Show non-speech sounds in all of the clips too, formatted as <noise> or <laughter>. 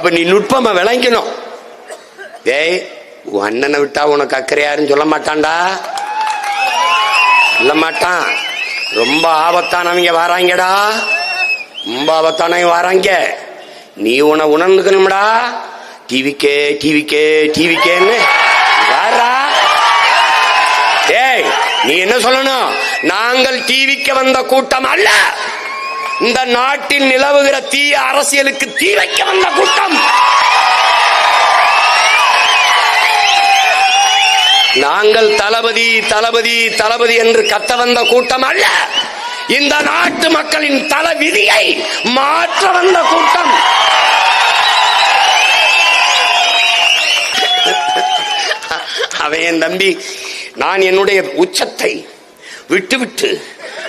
அப்ப நீ நுட்பமா விளங்கணும். ஏய் உன் அண்ணனை விட்டா உனக்கு அக்கறை யாருன்னு சொல்ல மாட்டான்டா. சொல்ல மாட்டான். ரொம்ப ஆபத்தானவங்க வராங்கடா. ரொம்ப ஆபத்தானவங்க வராங்க. நீ உன உணர்ந்துக்கணும்டா. டிவிக்கே டிவிக்கே டிவிக்கேன்னு. வாரா ஏய் நீ என்ன சொல்லணும்? நாங்கள் டிவிக்கு வந்த கூட்டம் அல்ல. இந்த நாட்டில் நிலவுகிற தீய அரசியலுக்கு தீ வைக்க வந்த கூட்டம். நாங்கள் தளபதி தளபதி தளபதி என்று கத்த வந்த கூட்டம் அல்ல. இந்த நாட்டு மக்களின் தல விதியை மாற்ற வந்த கூட்டம். அவன் தம்பி நான் என்னுடைய உச்சத்தை விட்டுவிட்டு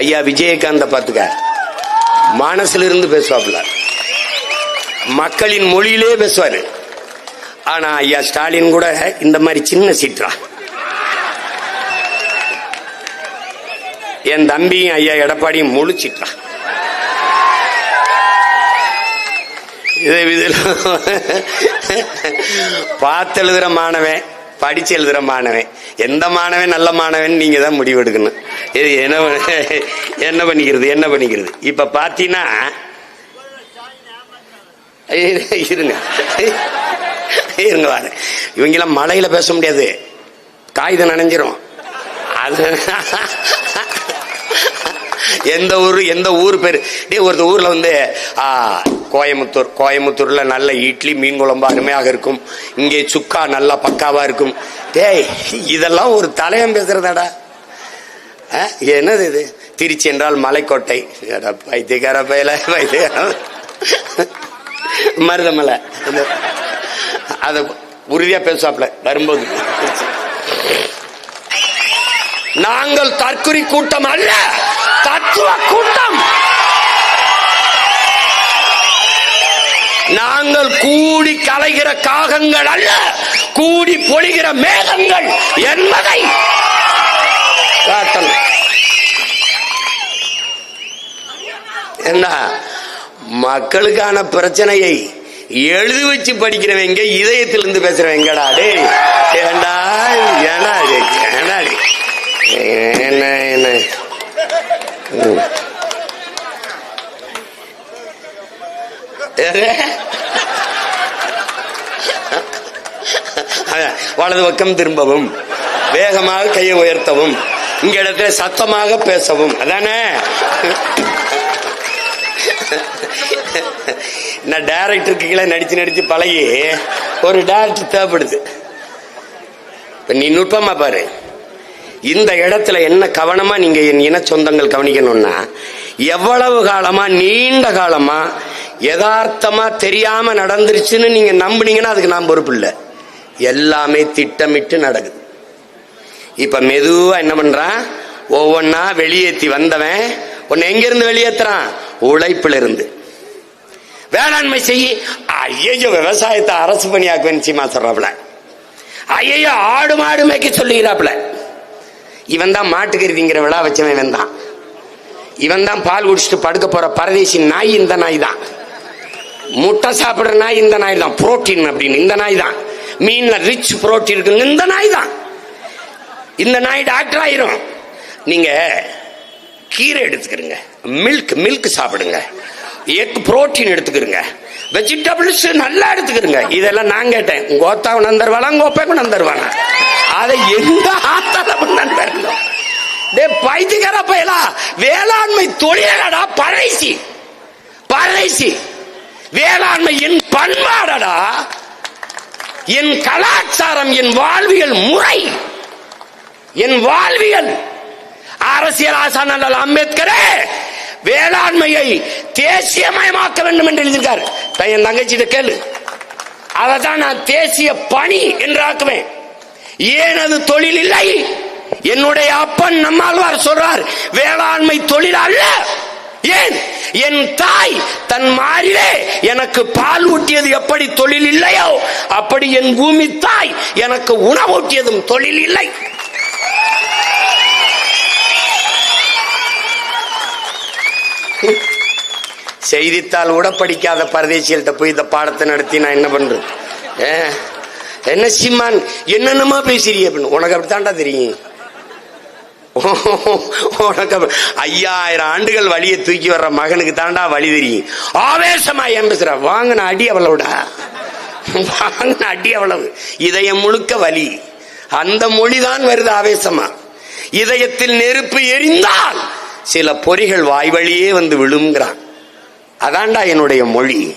ஐயா விஜயகாந்த பாத்துக்க. மனசுல இருந்து பேசுவாப்புல. மக்களின் மொழியிலே பேசுவாரு. ஆனா ஐயா ஸ்டாலின் கூட இந்த மாதிரி சின்ன சீற்றா. என் தம்பியும் ஐயா எடப்பாடியும் முழு சீற்றா. இது பார்த்து எழுதுற மாணவன் படிச்சு எழுதுற மாணவன். எந்த மாணவன் நல்ல மாணவன் நீங்கள் தான் முடிவெடுக்கணும் இது என்ன என்ன பண்ணிக்கிறது என்ன பண்ணிக்கிறது? இப்போ பார்த்தீங்கன்னா இருங்க. இருங்க வாரு இவங்கெல்லாம் மழையில் பேச முடியாது. காகிதம் நனைஞ்சிரும். அது எந்த ஊர் எந்த ஊர் பேர்? டேய் ஒரு ஊரில் வந்து ஆ, கோயமுத்தூர் கோயமுத்தூரில் நல்ல இட்லி மீன் குழம்பு அருமையாக இருக்கும். இங்கே சுக்கா நல்லா பக்காவாக இருக்கும். டேய் இதெல்லாம் ஒரு தலையம் பேசுகிறதாடா ஆ, என்னது இது? திருச்சி என்றால் மலைக்கோட்டை. எடா, பைத்தியக்கார பயல பைத்தியக்கார <laughs> மருதமலை. அந்த- அத உறுதியா பேசுவாப்ல வரும்போது. நாங்கள் தற்குறி கூட்டம் அல்ல. தத்துவ கூட்டம். நாங்கள் கூடி கலைகிற காகங்கள் அல்ல கூடி பொழிகிற மேகங்கள் என்பதை காட்டணும் என்ன? மக்களுக்கான பிரச்சனையை எழுதி வச்சு படிக்கிறவங்க இதயத்திலிருந்து பேசுறவங்கடா டேய். ஏண்டா ஏண்டா இது? ஏண்டா இது? என்ன என்ன ம். எது? அதான், <laughs> வலது பக்கம் திரும்பவும் வேகமாக கையை உயர்த்தவும் இங்க இடத்துல சத்தமாக பேசவும். அதானே? <laughs> நான் டேரக்டருக்கு கீழே நடிச்சு நடிச்சு பழகி ஒரு டேரக்டர் தேவைப்படுது. இப்ப நீ நுட்பமா பாரு. இந்த இடத்துல என்ன கவனமா நீங்க என் இன சொந்தங்கள் கவனிக்கணும்னா எவ்வளவு காலமா நீண்ட காலமா யதார்த்தமா தெரியாம நடந்துருச்சுன்னு நீங்க நம்புனீங்கன்னா அதுக்கு நான் பொறுப்பு இல்லை. எல்லாமே திட்டமிட்டு நடக்குது. இப்ப மெதுவா என்ன பண்றான்? ஒவ்வொன்னா வெளியேத்தி வந்தவன் உன்னை எங்கிருந்து வெளியேற்றுறான் வெளியேத்துறான்? உழைப்புல இருந்து வேளாண்மை செய்ய ஐயோ விவசாயத்தை அரசு பணியாக்குவேன் சீமா சொல்றாப்புல. ஐயோ ஆடு மாடு மேய்க்க சொல்லுகிறாப்புல. இவன் தான் மாட்டுக்கருதிங்கிற விழா வச்சவன் இவன் தான் இவன் தான் பால் குடிச்சிட்டு படுக்க போற பரதேசி நாய் இந்த நாய் தான் முட்டை சாப்பிடுற நாய் இந்த நாய் தான் புரோட்டீன் அப்படின்னு இந்த நாய் தான் மீன்ல ரிச் புரோட்டீன் இருக்குன்னு இந்த நாய் தான் இந்த நாய் டாக்டர் ஆயிரும். நீங்க கீரை எடுத்துக்கிறீங்க மில்க் மில்க் சாப்பிடுங்க. எக் புரோட்டீன் எடுத்துக்கிறீங்க வெஜிடபிள்ஸ் நல்லா எடுத்துக்கிறீங்க இதெல்லாம் நான் கேட்டேன். உங்க ஓத்தா உணர்ந்தருவாளா உங்க ஒப்பை அதை எந்த டே பைத்தியக்கார பயலா வேளாண்மை தொழிலடா பழைசி பழைசி வேளாண்மை என் பண்பாடடா. என் கலாச்சாரம் என் வாழ்வியல் முறை. என் வாழ்வியல். அரசியல் ஆசான அம்பேத்கரே வேளாண்மையை தேசியமயமாக்க வேண்டும் என்று எழுதியிருக்கார். என் தங்கச்சியிட்ட கேளு. அதை தான் நான் தேசிய பணி என்று ஆக்குவேன் ஏன் அது தொழில் இல்லை? என்னுடைய அப்பன் நம்மாழ்வார் சொல்றார் வேளாண்மை தொழில் அல்ல. ஏன்? என் தாய் தன் மாறிலே எனக்கு பால் ஊட்டியது எப்படி தொழில் இல்லையோ அப்படி என் பூமி தாய் எனக்கு உணவூட்டியதும் தொழில் இல்லை. செய்தித்தாள் கூட படிக்காத பரதேசிகள்கிட்ட போய் இந்த பாடத்தை நடத்தி நான் என்ன பண்றது? என்ன சிம்மான் என்னென்னமா பேசுறீ அப்படின்னு. உனக்கு அப்படித்தான்டா தெரியும். உனக்கு ஐயாயிரம் ஆண்டுகள் வழியை தூக்கி வர்ற மகனுக்கு தாண்டா வழி தெரியும். ஆவேசமா ஏன் வாங்கின அடி அவ்வளவுடா. வாங்கின அடி அவ்வளவு. இதயம் முழுக்க வலி. அந்த மொழிதான் வருது ஆவேசமா. இதயத்தில் நெருப்பு எரிந்தால் சில பொறிகள் வாய் வழியே வந்து விழுங்கிறான் அதாண்டா என்னுடைய மொழி.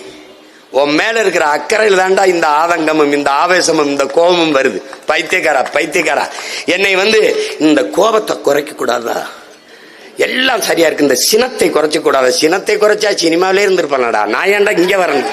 உன் மேல இருக்கிற அக்கறையில் தான்டா இந்த ஆதங்கமும் இந்த ஆவேசமும் இந்த கோபமும் வருது. பைத்தியக்காரா பைத்தியக்காரா. என்னை வந்து இந்த கோபத்தை குறைக்க கூடாதா? எல்லாம் சரியா இருக்கு. இந்த சினத்தை குறைச்ச கூடாது? சினத்தை குறைச்சா சினிமாவிலே இருந்திருப்பானடா. நான் ஏன்டா இங்க வரேன்